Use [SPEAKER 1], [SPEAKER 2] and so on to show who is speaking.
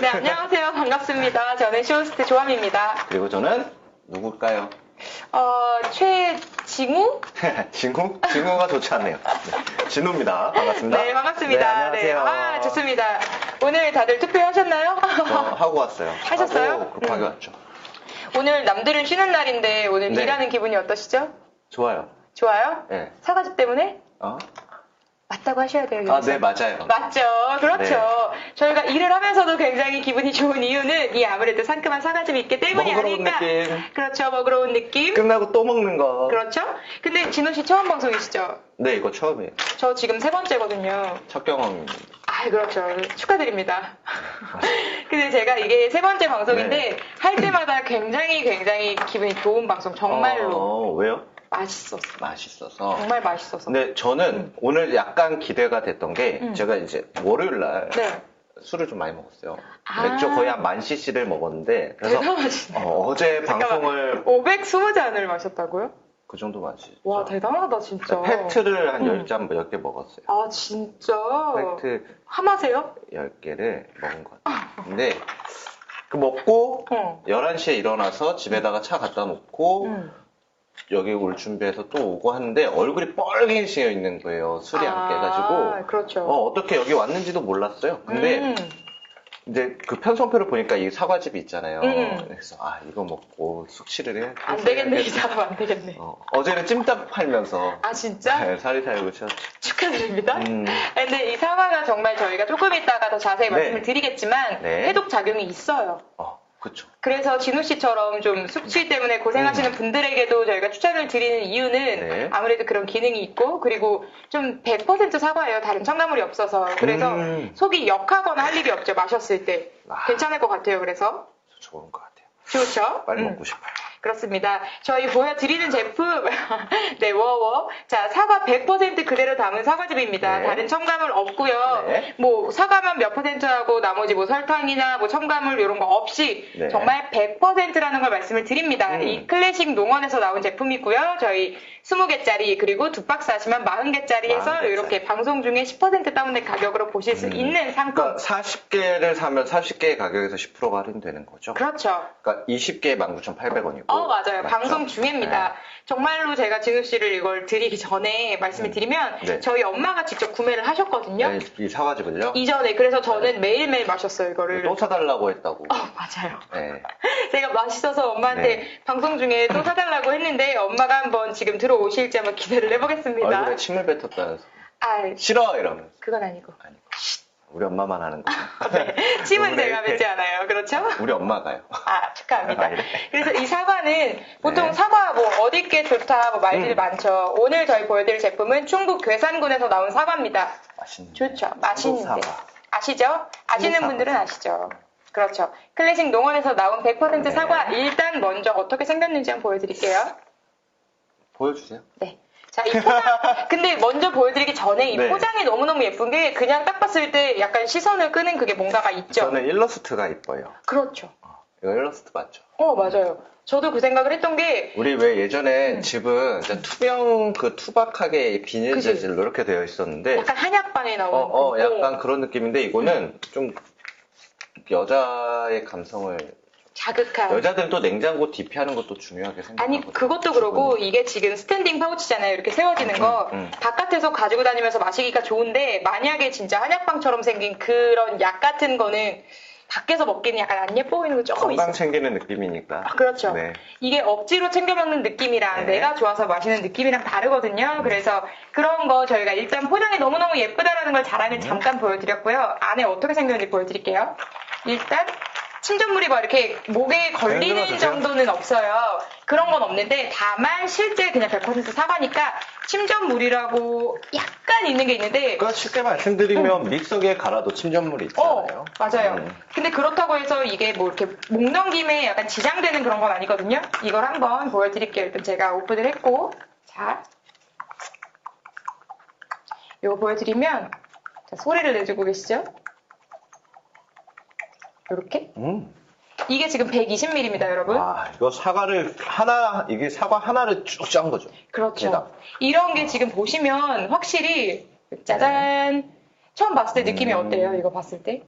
[SPEAKER 1] 네, 안녕하세요. 반갑습니다. 저는 쇼호스트 조함입니다.
[SPEAKER 2] 그리고 저는 누굴까요?
[SPEAKER 1] 어, 최징우?
[SPEAKER 2] 진우? 진우가 좋지 않네요. 네. 진우입니다. 반갑습니다.
[SPEAKER 1] 네, 반갑습니다.
[SPEAKER 2] 네, 안녕하세요.
[SPEAKER 1] 아, 좋습니다. 오늘 다들 투표하셨나요?
[SPEAKER 2] 저 하고 왔어요.
[SPEAKER 1] 하셨어요?
[SPEAKER 2] 하고 급하게
[SPEAKER 1] 음.
[SPEAKER 2] 왔죠.
[SPEAKER 1] 오늘 남들은 쉬는 날인데 오늘
[SPEAKER 2] 네.
[SPEAKER 1] 일하는 기분이 어떠시죠?
[SPEAKER 2] 좋아요.
[SPEAKER 1] 좋아요?
[SPEAKER 2] 네.
[SPEAKER 1] 사과즙 때문에?
[SPEAKER 2] 어?
[SPEAKER 1] 맞다고 하셔야 돼요.
[SPEAKER 2] 아,
[SPEAKER 1] 여기서.
[SPEAKER 2] 네, 맞아요.
[SPEAKER 1] 맞죠. 그렇죠. 저희가 일을 하면서도 굉장히 기분이 좋은 이유는 이 아무래도 상큼한 사과즙이 있기 때문이
[SPEAKER 2] 먹으러온
[SPEAKER 1] 아닐까.
[SPEAKER 2] 느낌.
[SPEAKER 1] 그렇죠. 먹으러 온 느낌.
[SPEAKER 2] 끝나고 또 먹는 거.
[SPEAKER 1] 그렇죠. 근데 진호 씨 처음 방송이시죠?
[SPEAKER 2] 네, 이거 처음이에요.
[SPEAKER 1] 저 지금 세 번째거든요.
[SPEAKER 2] 첫 경험입니다.
[SPEAKER 1] 아, 그렇죠. 축하드립니다. 근데 제가 이게 세 번째 방송인데
[SPEAKER 2] 네.
[SPEAKER 1] 할 때마다 굉장히 굉장히 기분이 좋은 방송. 정말로
[SPEAKER 2] 어, 왜요?
[SPEAKER 1] 맛있었어.
[SPEAKER 2] 맛있어서.
[SPEAKER 1] 정말 맛있어서.
[SPEAKER 2] 근데 저는 오늘 약간 기대가 됐던 게
[SPEAKER 1] 음.
[SPEAKER 2] 제가 이제 월요일 날
[SPEAKER 1] 네.
[SPEAKER 2] 술을 좀 많이 먹었어요.
[SPEAKER 1] 아.
[SPEAKER 2] 맥주 거의 한 만 cc를 먹었는데 그래서. 어, 제 방송을
[SPEAKER 1] 520잔을 마셨다고요?
[SPEAKER 2] 그 정도 마시죠.
[SPEAKER 1] 와, 대단하다, 진짜.
[SPEAKER 2] 팩트를 한
[SPEAKER 1] 음.
[SPEAKER 2] 10잔, 10개 먹었어요.
[SPEAKER 1] 아, 진짜?
[SPEAKER 2] 팩트
[SPEAKER 1] 하마세요?
[SPEAKER 2] 10개를 먹은 것 같아요. 근데 그 먹고
[SPEAKER 1] 어.
[SPEAKER 2] 11시에 일어나서 집에다가 차 갖다 놓고
[SPEAKER 1] 음.
[SPEAKER 2] 여기 올 준비해서 또 오고 하는데 얼굴이 뻘개지어 있는 거예요. 술이 안 깨가지고.
[SPEAKER 1] 아, 그렇죠.
[SPEAKER 2] 어, 어떻게 여기 왔는지도 몰랐어요. 근데
[SPEAKER 1] 음.
[SPEAKER 2] 이제 그 편성표를 보니까 이 사과즙이 있잖아요.
[SPEAKER 1] 음.
[SPEAKER 2] 그래서 아 이거 먹고 숙취를 해.
[SPEAKER 1] 안 되겠네, 이 사람 안 되겠네.
[SPEAKER 2] 어, 어제는 찜닭 팔면서
[SPEAKER 1] 아, 진짜?
[SPEAKER 2] 네, 살이 살고 쳤죠.
[SPEAKER 1] 축하드립니다.
[SPEAKER 2] 음.
[SPEAKER 1] 근데 이 사과가 정말 저희가 조금 이따가 더 자세히
[SPEAKER 2] 네.
[SPEAKER 1] 말씀을 드리겠지만
[SPEAKER 2] 네.
[SPEAKER 1] 해독 작용이 있어요.
[SPEAKER 2] 어, 그쵸.
[SPEAKER 1] 그래서 진우 씨처럼 좀 숙취 때문에 고생하시는 분들에게도 저희가 추천을 드리는 이유는
[SPEAKER 2] 음. 네.
[SPEAKER 1] 아무래도 그런 기능이 있고 그리고 좀 100% 사과예요. 다른 첨가물이 없어서. 그래서
[SPEAKER 2] 음.
[SPEAKER 1] 속이 역하거나 할 일이 없죠. 마셨을 때.
[SPEAKER 2] 아.
[SPEAKER 1] 괜찮을 것 같아요. 그래서.
[SPEAKER 2] 좋은 것 같아요.
[SPEAKER 1] 좋죠?
[SPEAKER 2] 빨리
[SPEAKER 1] 음.
[SPEAKER 2] 먹고 싶어요.
[SPEAKER 1] 그렇습니다. 저희 보여드리는 제품, 네, 워워. 자, 사과 100% 그대로 담은 사과즙입니다.
[SPEAKER 2] 네.
[SPEAKER 1] 다른 첨가물 없고요.
[SPEAKER 2] 네.
[SPEAKER 1] 뭐, 사과만 몇 퍼센트 하고 나머지 뭐 설탕이나 뭐 첨가물 이런 거 없이
[SPEAKER 2] 네.
[SPEAKER 1] 정말 100%라는 걸 말씀을 드립니다.
[SPEAKER 2] 음.
[SPEAKER 1] 이 클래식 농원에서 나온 제품이고요. 저희 20개짜리 그리고 두 박스 하시면 40개짜리 해서
[SPEAKER 2] 40개짜리.
[SPEAKER 1] 이렇게 방송 중에 10% 다운된 가격으로 보실 수
[SPEAKER 2] 음.
[SPEAKER 1] 있는 상품.
[SPEAKER 2] 그러니까 40개를 사면 40개의 가격에서 10%가 할인되는 거죠.
[SPEAKER 1] 그렇죠.
[SPEAKER 2] 그러니까 20개에 19,800원이고.
[SPEAKER 1] 어, 맞아요. 방송 중입니다.
[SPEAKER 2] 네.
[SPEAKER 1] 정말로 제가 진우 씨를 이걸 드리기 전에 말씀을 드리면
[SPEAKER 2] 네.
[SPEAKER 1] 저희 엄마가 직접 구매를 하셨거든요.
[SPEAKER 2] 네, 이 사과즙을요?
[SPEAKER 1] 이전에 그래서 저는 매일매일 마셨어요, 이거를.
[SPEAKER 2] 또 사달라고 했다고.
[SPEAKER 1] 어, 맞아요.
[SPEAKER 2] 네.
[SPEAKER 1] 제가 맛있어서 엄마한테
[SPEAKER 2] 네.
[SPEAKER 1] 방송 중에 또 사달라고 했는데 엄마가 한번 지금 들어오실지 한번 기대를 해보겠습니다.
[SPEAKER 2] 얼굴에 침을 뱉었다면서.
[SPEAKER 1] 아,
[SPEAKER 2] 싫어! 이러면서.
[SPEAKER 1] 그건 아니고.
[SPEAKER 2] 아니고. 우리 엄마만 하는 거.
[SPEAKER 1] 네. 침은 제가 맺지 않아요. 그렇죠?
[SPEAKER 2] 우리 엄마가요.
[SPEAKER 1] 아, 축하합니다.
[SPEAKER 2] 아, 이래?
[SPEAKER 1] 그래서 이 사과는 보통
[SPEAKER 2] 네.
[SPEAKER 1] 사과 뭐 어디 게 좋다 뭐 말들이
[SPEAKER 2] 음.
[SPEAKER 1] 많죠. 오늘 저희 보여드릴 제품은 충북 괴산군에서 나온 사과입니다.
[SPEAKER 2] 맛있는.
[SPEAKER 1] 좋죠. 맛있는데.
[SPEAKER 2] 사과.
[SPEAKER 1] 아시죠? 아시는
[SPEAKER 2] 사과.
[SPEAKER 1] 분들은 아시죠? 그렇죠. 클래식 농원에서 나온 100%
[SPEAKER 2] 네.
[SPEAKER 1] 사과 일단 먼저 어떻게 생겼는지 한번 보여드릴게요.
[SPEAKER 2] 보여주세요.
[SPEAKER 1] 네. 자, 이 포장. 근데 먼저 보여드리기 전에 이
[SPEAKER 2] 네.
[SPEAKER 1] 포장이 너무너무 예쁜 게 그냥 딱 봤을 때 약간 시선을 끄는 그게 뭔가가 있죠.
[SPEAKER 2] 저는 일러스트가 이뻐요.
[SPEAKER 1] 그렇죠.
[SPEAKER 2] 이거 일러스트 맞죠?
[SPEAKER 1] 어, 맞아요. 저도 그 생각을 했던 게
[SPEAKER 2] 우리 왜 예전에 집은 진짜 투명 그 투박하게 비닐
[SPEAKER 1] 그치.
[SPEAKER 2] 재질로 이렇게 되어 있었는데
[SPEAKER 1] 약간 한약방에 나오는
[SPEAKER 2] 어, 어,
[SPEAKER 1] 그-
[SPEAKER 2] 약간 그런 느낌인데 이거는 좀 여자의 감성을
[SPEAKER 1] 자극한.
[SPEAKER 2] 여자들은 또 냉장고 DP하는 것도 중요하게 생각하거든요.
[SPEAKER 1] 아니 그것도 그러고 이게 지금 스탠딩 파우치잖아요. 이렇게 세워지는 거
[SPEAKER 2] 음, 음.
[SPEAKER 1] 바깥에서 가지고 다니면서 마시기가 좋은데 만약에 진짜 한약방처럼 생긴 그런 약 같은 거는 밖에서 먹기는 약간 안 예뻐 보이는 거 조금
[SPEAKER 2] 건강
[SPEAKER 1] 있어요.
[SPEAKER 2] 챙기는 느낌이니까.
[SPEAKER 1] 아, 그렇죠.
[SPEAKER 2] 네.
[SPEAKER 1] 이게 억지로 챙겨 먹는 느낌이랑
[SPEAKER 2] 네.
[SPEAKER 1] 내가 좋아서 마시는 느낌이랑 다르거든요. 그래서 그런 거 저희가 일단 포장이 너무너무 예쁘다라는 걸 자랑을 잠깐 보여드렸고요. 안에 어떻게 생겼는지 보여드릴게요. 일단 침전물이 막 이렇게 목에 걸리는
[SPEAKER 2] 흔들어주세요.
[SPEAKER 1] 정도는 없어요. 그런 건 없는데 다만 실제 그냥 100% 사과니까 침전물이라고 약간 있는 게 있는데
[SPEAKER 2] 그러니까 쉽게 말씀드리면 믹서기에 갈아도 침전물이
[SPEAKER 1] 어,
[SPEAKER 2] 있잖아요.
[SPEAKER 1] 맞아요.
[SPEAKER 2] 음.
[SPEAKER 1] 근데 그렇다고 해서 이게 뭐 이렇게 목 넘김에 약간 지장되는 그런 건 아니거든요. 이걸 한번 보여드릴게요. 일단 제가 오픈을 했고, 자. 이거 보여드리면, 자, 소리를 내주고 계시죠? 이렇게.
[SPEAKER 2] 음.
[SPEAKER 1] 이게 지금 120ml입니다, 여러분.
[SPEAKER 2] 아, 이거 사과를 하나, 이게 사과 하나를 쭉 짠 거죠.
[SPEAKER 1] 그렇죠.
[SPEAKER 2] 대박.
[SPEAKER 1] 이런 게 지금 보시면 확실히, 짜잔. 처음 봤을 때 느낌이
[SPEAKER 2] 음.
[SPEAKER 1] 어때요? 이거 봤을 때?